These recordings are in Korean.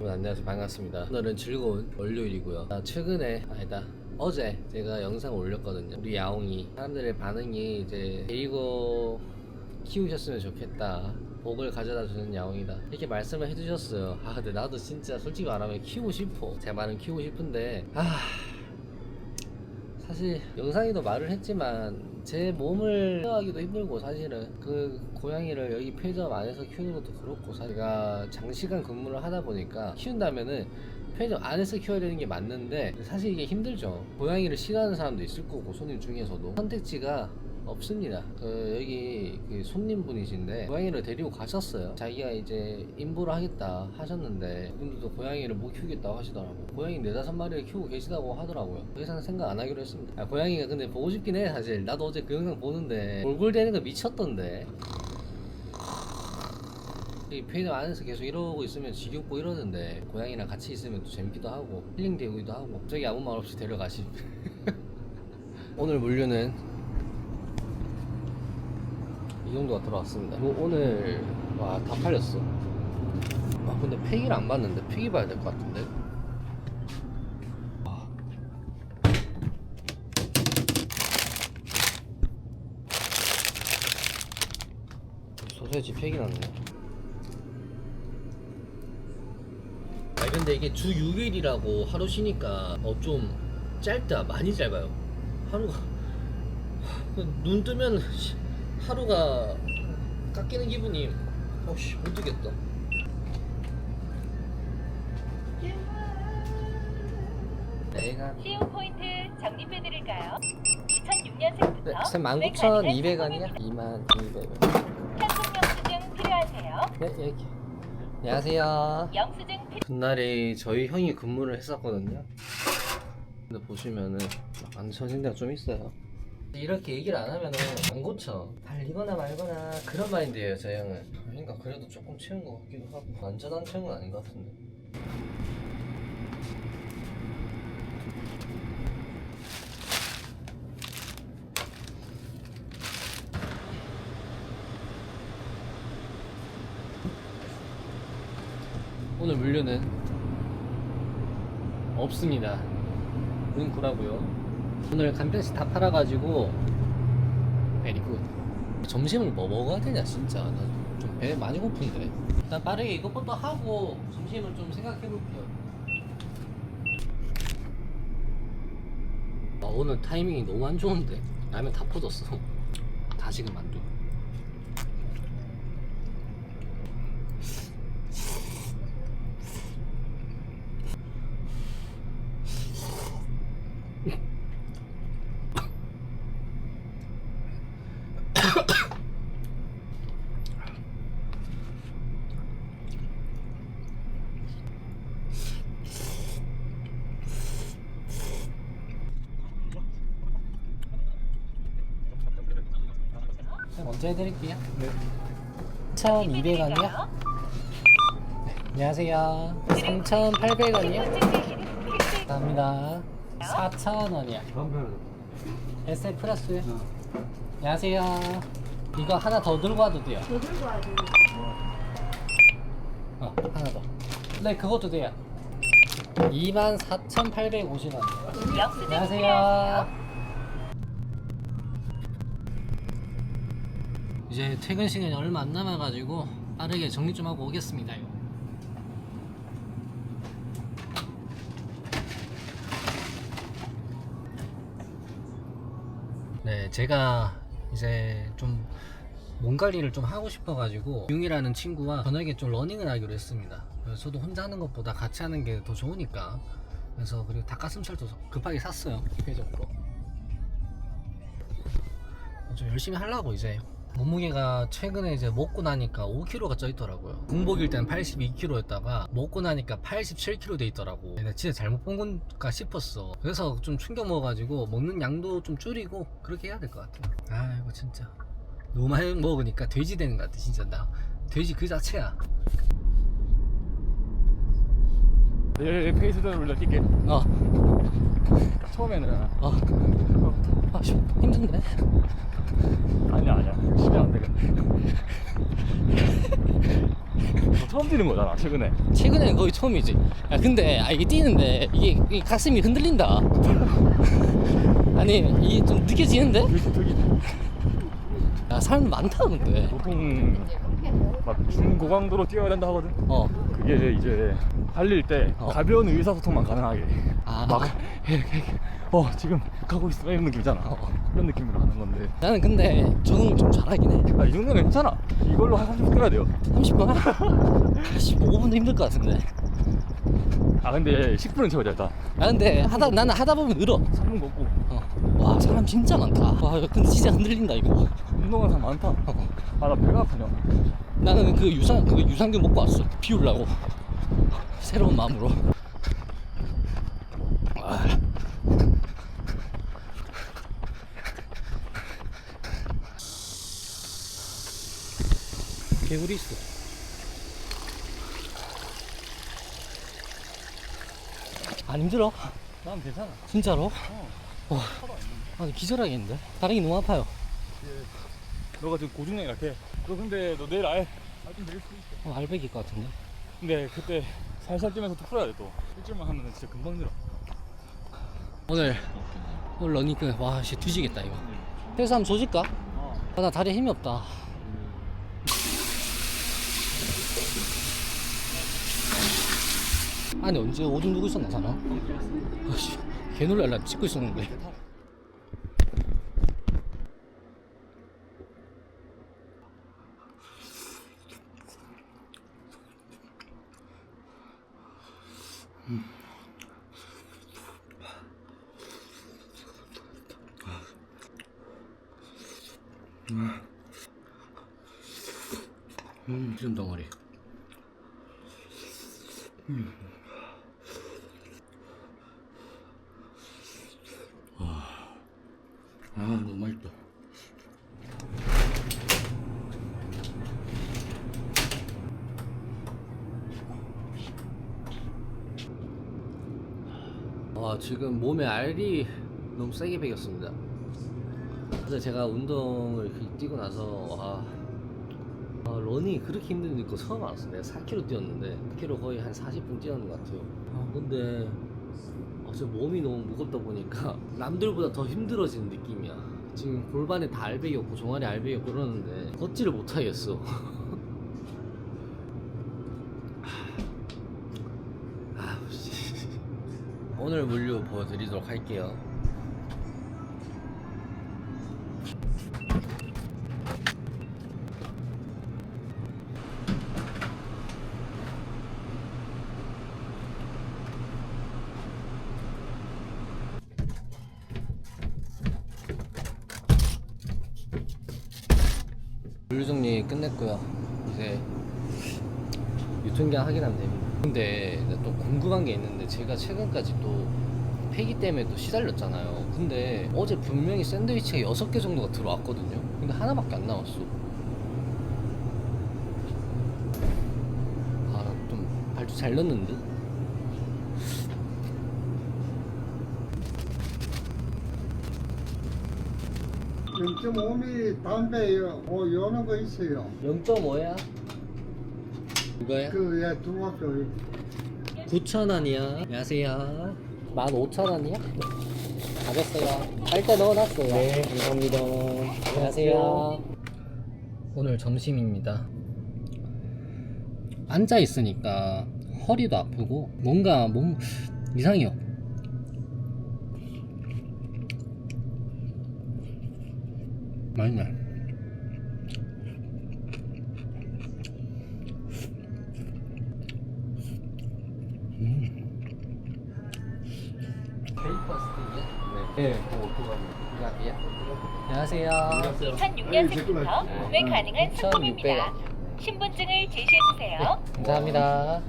여러분 안녕하세요. 반갑습니다. 오늘은 즐거운 월요일이고요. 아, 최근에 아니다. 어제 제가 영상 올렸거든요. 우리 야옹이 사람들의 반응이 이제 데리고 키우셨으면 좋겠다. 복을 가져다 주는 야옹이다. 이렇게 말씀을 해주셨어요. 아 근데 나도 진짜 솔직히 말하면 키우고 싶어. 제 말은 키우고 싶은데 아 사실 영상에도 말을 했지만 제 몸을 케어하기도 힘들고 사실은 그 고양이를 여기 편의점 안에서 키우는 것도 그렇고 제가 장시간 근무를 하다 보니까 키운다면은 편의점 안에서 키워야 되는 게 맞는데 사실 이게 힘들죠. 고양이를 싫어하는 사람도 있을 거고 손님 중에서도. 선택지가 없습니다. 그 여기 그 손님분이신데 고양이를 데리고 가셨어요. 자기가 이제 임보를 하겠다 하셨는데 그분들도 고양이를 못 키우겠다고 하시더라고요. 고양이 네다섯 마리를 키우고 계시다고 하더라고요. 더 이상 생각 안 하기로 했습니다. 아, 고양이가 근데 보고 싶긴 해 사실. 나도 어제 그 영상 보는데 골골대는 거 미쳤던데. 이 편의점 안에서 계속 이러고 있으면 지겹고 이러는데 고양이랑 같이 있으면 또 재밌기도 하고 힐링되기도 하고. 저기 아무 말 없이 데려가시 오늘 물류는 이 정도가 들어왔습니다. 이거 오늘 와 다 팔렸어. 아 근데 폐기를 안 봤는데 폐기 봐야 될 것 같은데? 와. 소세지 폐기 났네. 아 근데 이게 주 6일이라고 하루 쉬니까 어 좀 짧다. 많이 짧아요. 하루가. 눈 뜨면 씨, 하루가 깎이는 기분이 어씨 못 내가 CU 포인트 적립해드릴까요? 2006년생부터 네, 19,200원이야? 22,200원 현금 영수증 필요하세요? 네 여기 안녕하세요 영수증 필 그날에 저희 형이 근무를 했었거든요. 근데 보시면은 안 쳐진 데가 좀 있어요. 이렇게 얘기를 안 하면은 안 고쳐. 달리거나 말거나 그런 마인드예요, 저 형은. 그러니까 그래도 조금 채운 것 같기도 하고 완전 안 채운 건 아닌 것 같은데. 오늘 물류는 없습니다. 은구라고요. 오늘 간편식 다 팔아가지고 베리굿. 점심을 뭐 먹어야 되냐 진짜. 나 좀 배 많이 고픈데. 일단 빠르게 이것부터 하고 점심을 좀 생각해 볼게요. 아, 오늘 타이밍이 너무 안 좋은데 라면 다 퍼졌어. 다시금 만두. 먼저 해드릴게요. 네. 1,200원이요? 안녕하세요. 3,800원이요? 감사합니다. 4,000원이요. SF 플러스. 안녕하세요. 이거 하나 더 들고 와도 돼요. 더 들고 와도 어, 하나 더. 네, 그것도 돼요. 24,850원. 영수증 필요하세요? 안녕하세요. 이제 퇴근 시간이 얼마 안 남아가지고 빠르게 정리 좀 하고 오겠습니다요. 네, 제가 이제 좀 몸 관리를 좀 하고 싶어가지고 융이라는 친구와 저녁에 좀 러닝을 하기로 했습니다. 저도 혼자 하는 것보다 같이 하는 게 더 좋으니까. 그래서 그리고 닭가슴살도 급하게 샀어요. 회적으로. 좀 열심히 하려고 이제 몸무게가 최근에 이제 먹고 나니까 5kg가 쪄 있더라고요. 군복일 때는 82kg였다가 먹고 나니까 87kg 돼 있더라고. 내가 진짜 잘못 본 건가 싶었어. 그래서 좀 충격 먹어가지고 먹는 양도 좀 줄이고 그렇게 해야 될 것 같아요. 아 이거 진짜 너무 많이 먹으니까 돼지 되는 것 같아. 진짜 나 돼지 그 자체야. 내 페이스대로 올려줄게. 어, 처음에는 어, 아, 씨, 힘든데? 아니야 아니야. 쉬면 안 되겠네. 너 처음 뛰는 거잖아 최근에 최근엔 거의 처음이지. 야, 근데 아, 이게 뛰는데 이게, 이게 가슴이 흔들린다. 아니 이게 좀 느껴지는데? 되게 되게 야 사람 많다 근데. 보통 막 중고강도로 뛰어야 된다 하거든 어. 그게 이제 달릴 때 어. 가벼운 의사소통만 가능하게 아. 막 이렇게 이렇게 어 지금 가고 있어 이런 느낌이잖아 그런 느낌으로 하는 건데 나는 근데 적응을 좀 잘하긴 해. 아, 이 정도는 괜찮아 이걸로 한 30분 뛰어야 돼요 30분? 15분도 힘들 것 같은데. 아 근데 10분은 채워야 다아 근데 하다 나는 하다 보면 늘어. 3분 걷고 어. 와 사람 진짜 많다. 와 근데 진짜 흔들린다 이거. 운동하는 사람 많다 어. 아나 배가 아프냐 나는 그 유산 그 유산균 먹고 왔어. 비우려고. 새로운 마음으로. 개구리 있어. 안 힘들어? 난 괜찮아 진짜로? 와, 아니 기절하겠는데? 다리가 너무 아파요. 너가 지금 고중량 이렇게 너 근데 너 내일 아예 아좀 내릴 수도 있어 어, 알배기일 것 같은데? 근데 그때 살살 뛰면서 또 풀어야 돼 또 일주일만 하면 진짜 금방 늘어 오늘 오늘 러닝크 와, 씨 뒤지겠다 이거. 그래서 한번 조질까? 어. 아, 나 다리에 힘이 없다. 아니 언제 오줌 누고 있었나 사나? 아씨, 개 놀랄라 찍고 있었는데. 음, 기름 덩어리. 아, 너무 맛있다. 와, 지금 몸에 알이 너무 세게 배겼습니다. 근데 제가 운동을 뛰고 나서 와, 아, 러닝이 그렇게 힘든 거 처음 알았어. 내가 4km 뛰었는데 4km 거의 한 40분 뛰었는 것 같아요. 아, 근데 아, 저 몸이 너무 무겁다 보니까 남들보다 더 힘들어지는 느낌이야. 지금 골반에 다 알배기 없고 종아리 알배기 없고 그러는데 걷지를 못하겠어. 아우 씨. 오늘 물류 보여드리도록 할게요. 물류 정리 끝냈고요. 이제 유통기한 확인하면 됩니다. 근데 나또 궁금한 게 있는데 제가 최근까지 또 폐기 때문에 또 시달렸잖아요. 근데 어제 분명히 샌드위치가 6개 정도가 들어왔거든요. 근데 하나밖에 안 나왔어. 아, 좀 발주 잘 넣는데? 영 0.5mm 담배요. 뭐 여는 거 있어요. 0.5야? 이거야? 그 예, 두 박스 9,000원이야. 안녕하세요. 15,000원이야? 가졌어요. 빨대 넣어놨어요. 네, 감사합니다. 안녕하세요. 오늘 점심입니다. 앉아 있으니까 허리도 아프고 뭔가 몸 이상해요. 맛있네. 네. 네, 그거요. 안녕하세요. 2006년생부터 구매 가능한 상품입니다. 신분증을 제시해 주세요. 감사합니다.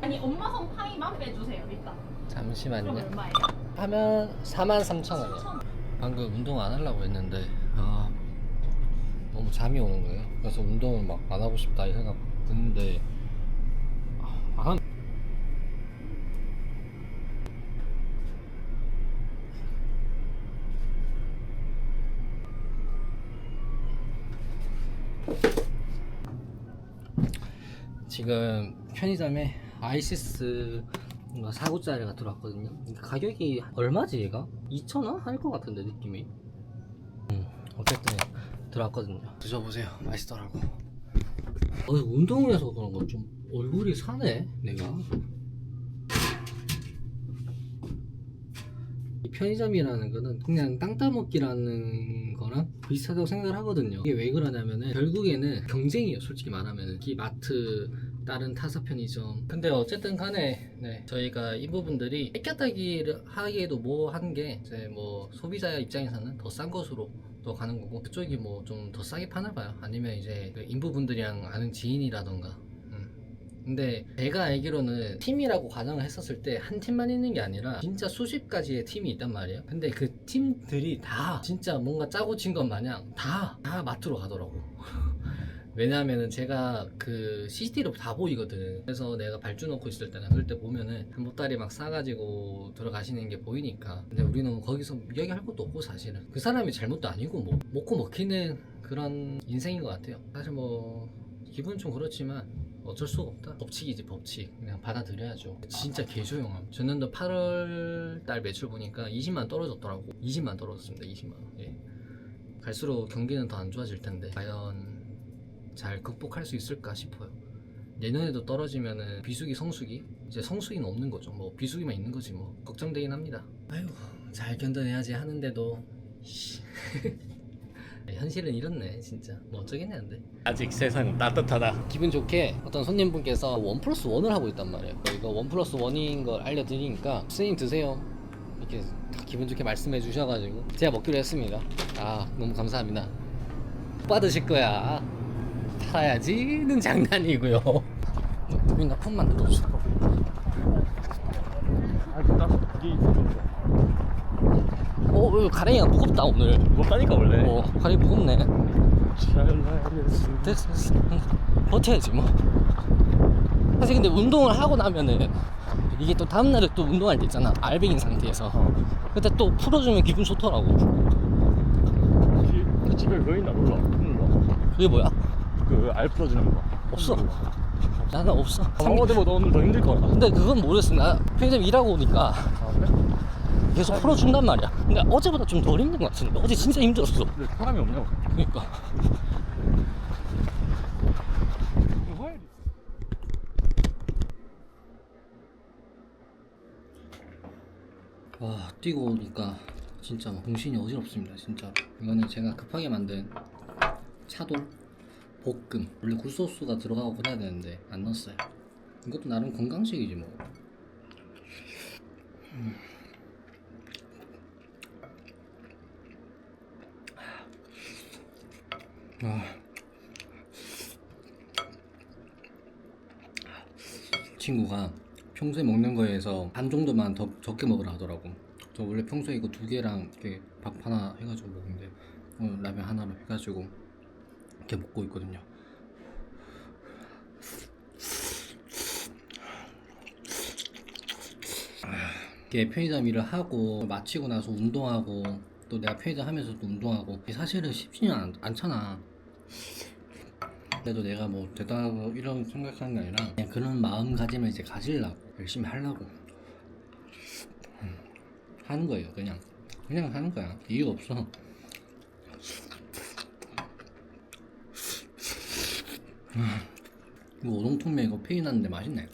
아니 엄마 성 파이만 빼주세요 일단 그럼 잠시만요. 얼마예요? 하면 43,000원이요. 방금 운동 안 하려고 했는데 아 너무 잠이 오는 거예요. 그래서 운동을 막 안 하고 싶다 이 생각 드는데 아, 안 지금 편의점에 아이시스 뭔가 4구짜리가 들어왔거든요. 가격이 얼마지 얘가? 2,000원? 할 것 같은데 느낌이. 음, 어쨌든 들어왔거든요. 드셔보세요. 맛있더라고. 어, 운동을 해서 그런 거 좀 얼굴이 사네 내가. 이 편의점이라는 거는 그냥 땅 따먹기라는 거랑 비슷하다고 생각을 하거든요. 이게 왜 그러냐면은 결국에는 경쟁이에요. 솔직히 말하면은 이 마트 다른 타사 편의점. 근데 어쨌든 간에 네, 저희가 이 부분들이 뺏겼다기를 하기에도 뭐 하는 게 이제 뭐 소비자 입장에서는 더 싼 것으로 또 가는 거고 그쪽이 뭐 좀 더 싸게 파나 봐요. 아니면 이제 그 인부분들이랑 아는 지인이라던가 음. 근데 제가 알기로는 팀이라고 가정을 했었을 때 한 팀만 있는 게 아니라 진짜 수십 가지의 팀이 있단 말이에요. 근데 그 팀들이 다 진짜 뭔가 짜고 친 것 마냥 다, 다 마트로 가더라고. 왜냐하면은 제가 그 CCTV로 다 보이거든. 그래서 내가 발주 놓고 있을 때나 그럴 때 보면은 한 보따리 막 싸가지고 들어가시는 게 보이니까. 근데 우리는 뭐 거기서 이야기할 것도 없고 사실은. 그 사람이 잘못도 아니고 뭐 먹고 먹히는 그런 인생인 것 같아요. 사실 뭐 기분 좀 그렇지만 어쩔 수가 없다. 법칙이지 법칙. 그냥 받아들여야죠. 진짜 개조용함. 전년도 8월 달 매출 보니까 20만 떨어졌더라고. 20만 떨어졌습니다. 20만. 예. 갈수록 경기는 더 안 좋아질 텐데 과연 잘 극복할 수 있을까 싶어요. 내년에도 떨어지면은 비수기 성수기 이제 성수기는 없는 거죠. 뭐 비수기만 있는 거지 뭐 걱정되긴 합니다. 아이고 잘 견뎌내야지 하는데도 씨. 현실은 이렇네 진짜. 뭐 어쩌겠냐는데. 아직 세상은 따뜻하다. 기분 좋게 어떤 손님분께서 원 플러스 원을 하고 있단 말이에요. 이거 원 플러스 원인 걸 알려드리니까 스님 드세요. 이렇게 다 기분 좋게 말씀해 주셔가지고 제가 먹기로 했습니다. 아 너무 감사합니다. 받으실 거야. 팔아야지는 장난이고요. 우리나 폰만 들어주세요 아, 나 이게 좀 어왜 가랭이가 무겁다 오늘 무겁다니까 원래. 어 가랭이 무겁네 찰나리스. 됐어 됐어 버텨야지 뭐 사실 근데 운동을 하고 나면은 이게 또 다음날에 또 운동할 때 있잖아 알백인 상태에서 그때 또 풀어주면 기분 좋더라고 혹시 그 집에 그거 있나 몰라. 그게 뭐야? 그 알 풀어주는 거. 없어 나는 없어 어, 근데 뭐 오늘 더 힘들 거야. 근데 그건 모르겠어 나 편의점 일하고 오니까 아, 그래? 계속 풀어준단 말이야. 근데 어제보다 좀 덜 힘든 것 같은데. 어제 진짜 힘들었어. 근데 사람이 없냐고. 그러니까. 와 뛰고 오니까 진짜 막 정신이 어지럽습니다 진짜 이거는 제가 급하게 만든 차돌 볶음. 원래 굴소스가 들어가고 그래야 되는데 안 넣었어요. 이것도 나름 건강식이지 뭐. 음. 아. 친구가 평소에 먹는 거에서 반 정도만 더 적게 먹으라 하더라고. 저 원래 평소에 이거 두 개랑 이렇게 밥 하나 해가지고 먹는데 오늘 라면 하나로 해가지고 이렇게 먹고 있거든요. 이렇게 편의점 일을 하고 마치고 나서 운동하고 또 내가 편의점 하면서도 운동하고 사실은 쉽지는 않, 않잖아. 그래도 내가 뭐 대단하고 이런 생각하는 게 아니라 그냥 그런 마음가짐을 이제 가지려고 열심히 하려고 음, 하는 거예요. 그냥 그냥 하는 거야. 이유 없어. 음, 이거 오동통면 이거 페인 하는데 맛있네